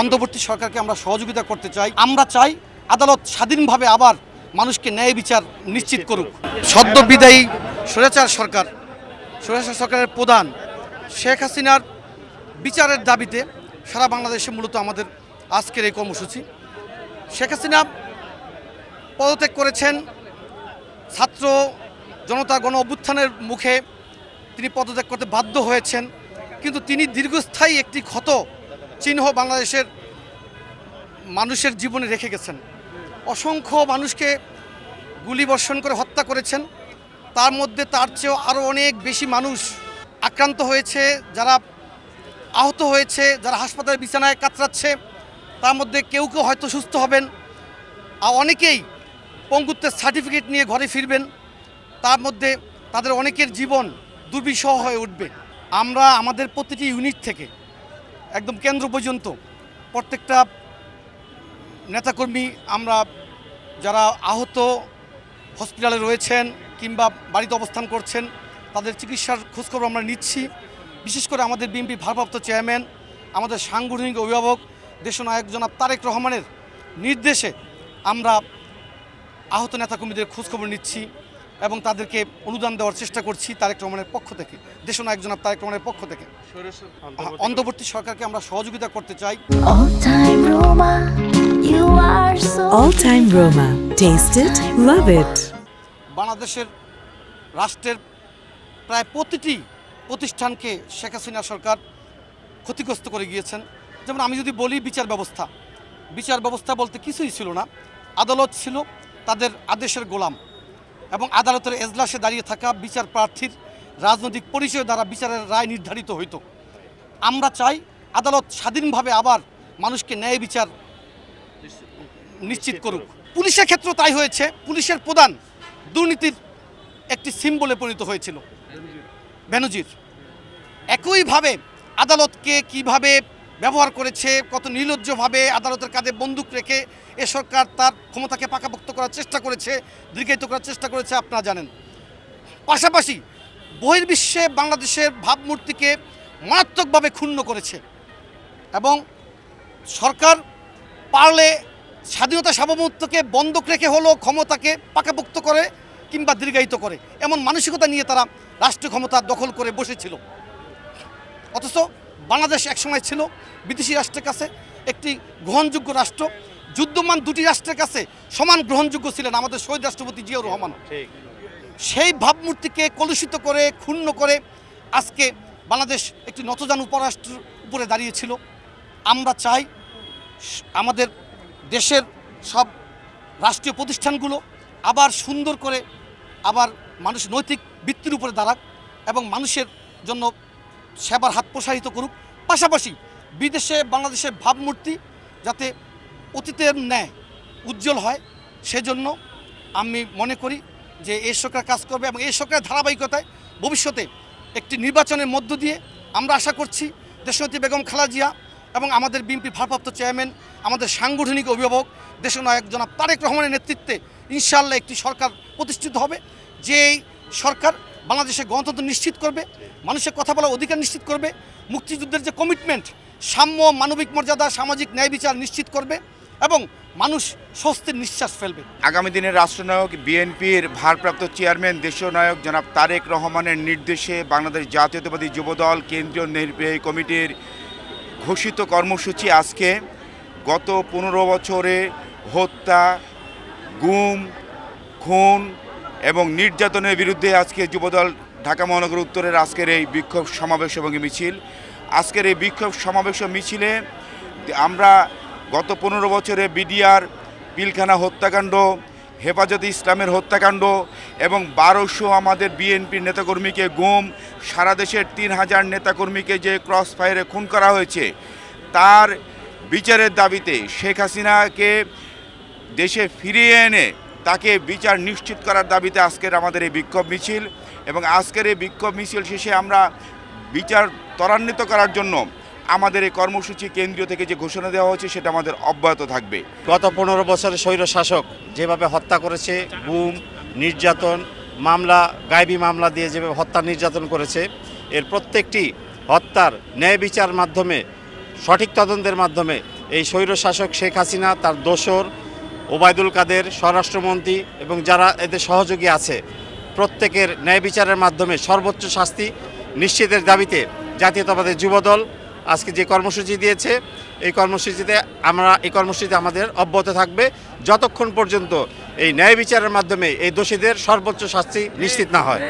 অন্তর্বর্তী সরকারকে আমরা সহযোগিতা করতে চাই। আমরা চাই আদালত স্বাধীনভাবে আবার মানুষকে ন্যায় বিচার নিশ্চিত করুক। সদ্য বিদায়ী স্বৈরাচার সরকার, স্বৈরাচার সরকারের প্রধান শেখ হাসিনার বিচারের দাবিতে সারা বাংলাদেশে মূলত আমাদের আজকের এই কর্মসূচি। শেখ হাসিনা পদত্যাগ করেছেন, ছাত্র জনতা গণ অভ্যুত্থানের মুখে তিনি পদত্যাগ করতে বাধ্য হয়েছেন। কিন্তু তিনি দীর্ঘস্থায়ী একটি ক্ষত চিহ্ন বাংলাদেশের মানুষের জীবনে রেখে গেছেন। অসংখ্য মানুষকে গুলিবর্ষণ করে হত্যা করেছেন। তার মধ্যে তার চেয়েও আরও অনেক বেশি মানুষ আক্রান্ত হয়েছে, যারা আহত হয়েছে, যারা হাসপাতালে বিছানায় কাতরাচ্ছে। তার মধ্যে কেউ কেউ হয়তো সুস্থ হবেন। আর অনেকেই পঙ্গুত্বের সার্টিফিকেট নিয়ে ঘরে ফিরবেন। তার মধ্যে তাদের অনেকের জীবন দুর্বিষহ হয়ে উঠবে। আমরা আমাদের প্রতিটি ইউনিট থেকে একদম কেন্দ্র পর্যন্ত প্রত্যেকটা নেতাকর্মী আমরা যারা আহত হসপিটালে রয়েছেন কিংবা বাড়িতে অবস্থান করছেন, তাদের চিকিৎসার খোঁজখবর আমরা নিচ্ছি। বিশেষ করে আমাদের বিএনপি ভারপ্রাপ্ত চেয়ারম্যান, আমাদের সাংগঠনিক অভিভাবক, দেশনায়ক জনাব তারেক রহমানের নির্দেশে আমরা আহত নেতাকর্মীদের খোঁজখবর নিচ্ছি। এবং তাদেরকে অনুদান দেওয়ার চেষ্টা করছি তারেক রহমানের পক্ষ থেকে। দেশনায়ক জনাব তারেক রহমানের পক্ষ থেকে। অন্তর্বর্তী সরকারকে আমরা সহযোগিতা করতে চাই। All time Roma, you are so All Time Roma. Taste it, love it. বাংলাদেশের রাষ্ট্রের প্রায় প্রতিটি প্রতিষ্ঠানকে শেখ হাসিনা সরকার ক্ষতিগ্রস্ত করে গিয়েছেন। যেমন আমি যদি বলি বিচার ব্যবস্থা। বিচার ব্যবস্থা বলতে কিছুই ছিল না। আদালত ছিল তাদের আদেশের গোলাম। এবং আদালতের এজলাসে দাঁড়িয়ে থাকা বিচার প্রার্থীর রাজনৈতিক পরিচয় দ্বারা বিচারের রায় নির্ধারিত হইত। আমরা চাই আদালত স্বাধীনভাবে আবার মানুষকে ন্যায় বিচার নিশ্চিত করুক। পুলিশের ক্ষেত্র তাই হয়েছে। পুলিশের প্রধান দুর্নীতির একটি সিম্বলে পরিণত হয়েছিল। বেনজির। একইভাবে আদালতকে কীভাবে ব্যবহার করেছে, কত নির্লজ্জভাবে আদালতের কাঁধে বন্দুক রেখে এ সরকার তার ক্ষমতাকে পাকাপোক্ত করার চেষ্টা করেছে, দীর্ঘায়িত করার চেষ্টা করেছে আপনারা জানেন। পাশাপাশি বহির্বিশ্বে বাংলাদেশের ভাবমূর্তিকে মারাত্মকভাবে ক্ষুণ্ণ করেছে এবং সরকার পারলে স্বাধীনতা সার্বভৌমত্বকে বন্ধক রেখে হলো ক্ষমতাকে পাকাপোক্ত করে কিংবা দীর্ঘায়িত করে, এমন মানসিকতা নিয়ে তারা রাষ্ট্রীয় ক্ষমতা দখল করে বসেছিল। অথচ বাংলাদেশ একসময় ছিল বিদেশি রাষ্ট্রের কাছে একটি গ্রহণযোগ্য রাষ্ট্র। যুদ্ধমান দুটি রাষ্ট্রের কাছে সমান গ্রহণযোগ্য ছিলেন আমাদের শহীদ রাষ্ট্রপতি জিয়াউর রহমান। সেই ভাবমূর্তিকে কলুষিত করে ক্ষুণ্ণ করে আজকে বাংলাদেশ একটি নতজান উপরাষ্ট্রের উপরে দাঁড়িয়েছিল আমরা চাই আমাদের দেশের সব রাষ্ট্রীয় প্রতিষ্ঠানগুলো আবার সুন্দর করে আবার মানুষ নৈতিক বৃত্তির উপরে দাঁড়াক এবং মানুষের জন্য সেবার হাত প্রসারিত করুক। পাশাপাশি বিদেশে বাংলাদেশের ভাবমূর্তি যাতে অতীতের ন্যায় উজ্জ্বল হয়, সেজন্য আমি মনে করি যে এই সরকার কাজ করবে এবং এই সরকারের ধারাবাহিকতায় ভবিষ্যতে একটি নির্বাচনের মধ্য দিয়ে আমরা আশা করছি দেশনেত্রী বেগম খালা জিয়া এবং আমাদের বিএনপি ভারপ্রাপ্ত চেয়ারম্যান, আমাদের সাংগঠনিক অভিভাবক, দেশনায়ক জনাব তারেক রহমানের নেতৃত্বে ইনশাআল্লাহ একটি সরকার প্রতিষ্ঠিত হবে। যেই সরকার বাংলাদেশে গণতন্ত্র নিশ্চিত করবে, মানুষের কথা বলার অধিকার নিশ্চিত করবে, মুক্তিযুদ্ধের যে কমিটমেন্ট সাম্য, মানবিক মর্যাদা, সামাজিক ন্যায় বিচার নিশ্চিত করবে এবং মানুষ স্বস্তির নিঃশ্বাস ফেলবে। আগামী দিনের রাষ্ট্রনায়ক, বিএনপির ভারপ্রাপ্ত চেয়ারম্যান, দেশীয় নায়ক জনাব তারেক রহমানের নির্দেশে বাংলাদেশ জাতীয়তাবাদী যুবদল কেন্দ্রীয় নির্বাহী কমিটির ঘোষিত কর্মসূচি আজকে। গত পনেরো বছরে হত্যা, গুম, খুন এবং নির্যাতনের বিরুদ্ধে আজকে যুবদল ঢাকা মহানগর উত্তরের আজকের এই বিক্ষোভ সমাবেশ এবং মিছিল। আজকের এই বিক্ষোভ সমাবেশ মিছিলে আমরা গত পনেরো বছরে বিডিআর, পিলখানা হত্যাকাণ্ড, হেফাজতে ইসলামের হত্যাকাণ্ড এবং বারোশো আমাদের বিএনপির নেতাকর্মীকে গুম, সারা দেশের তিন হাজার নেতাকর্মীকে যে ক্রস ফায়ারে খুন করা হয়েছে, তার বিচারের দাবিতে শেখ হাসিনাকে দেশে ফিরিয়ে এনে তাকে বিচার নিশ্চিত করার দাবিতে আজকের আমাদের এই বিক্ষোভ মিছিল এবং আজকের এই বিক্ষোভ মিছিল শেষে আমরা বিচার ত্বরান্বিত করার জন্য আমাদের এই কর্মসূচি কেন্দ্রীয় থেকে যে ঘোষণা দেওয়া হয়েছে সেটা আমাদের অব্যাহত থাকবে। গত পনেরো বছরের স্বৈর শাসক যেভাবে হত্যা করেছে, গুম, নির্যাতন, মামলা গায়েবী মামলা দিয়ে যেভাবে হত্যা, নির্যাতন করেছে, এর প্রত্যেকটি হত্যার ন্যায় বিচার মাধ্যমে, সঠিক তদন্তের মাধ্যমে এই স্বৈরশাসক শেখ হাসিনা, তার দোসর ওবায়দুল কাদের, স্বরাষ্ট্রমন্ত্রী এবং যারা এদের সহযোগী আছে, প্রত্যেকের ন্যায় বিচারের মাধ্যমে সর্বোচ্চ শাস্তি নিশ্চিতের দাবিতে জাতীয়তাবাদের যুবদল আজকে যে কর্মসূচি দিয়েছে, এই কর্মসূচিতে আমরা, এই কর্মসূচিতে আমাদের অব্যাহত থাকবে। যতক্ষণ পর্যন্ত এই ন্যায় বিচারের মাধ্যমে এই দোষীদের সর্বোচ্চ শাস্তি নিশ্চিত না হয়।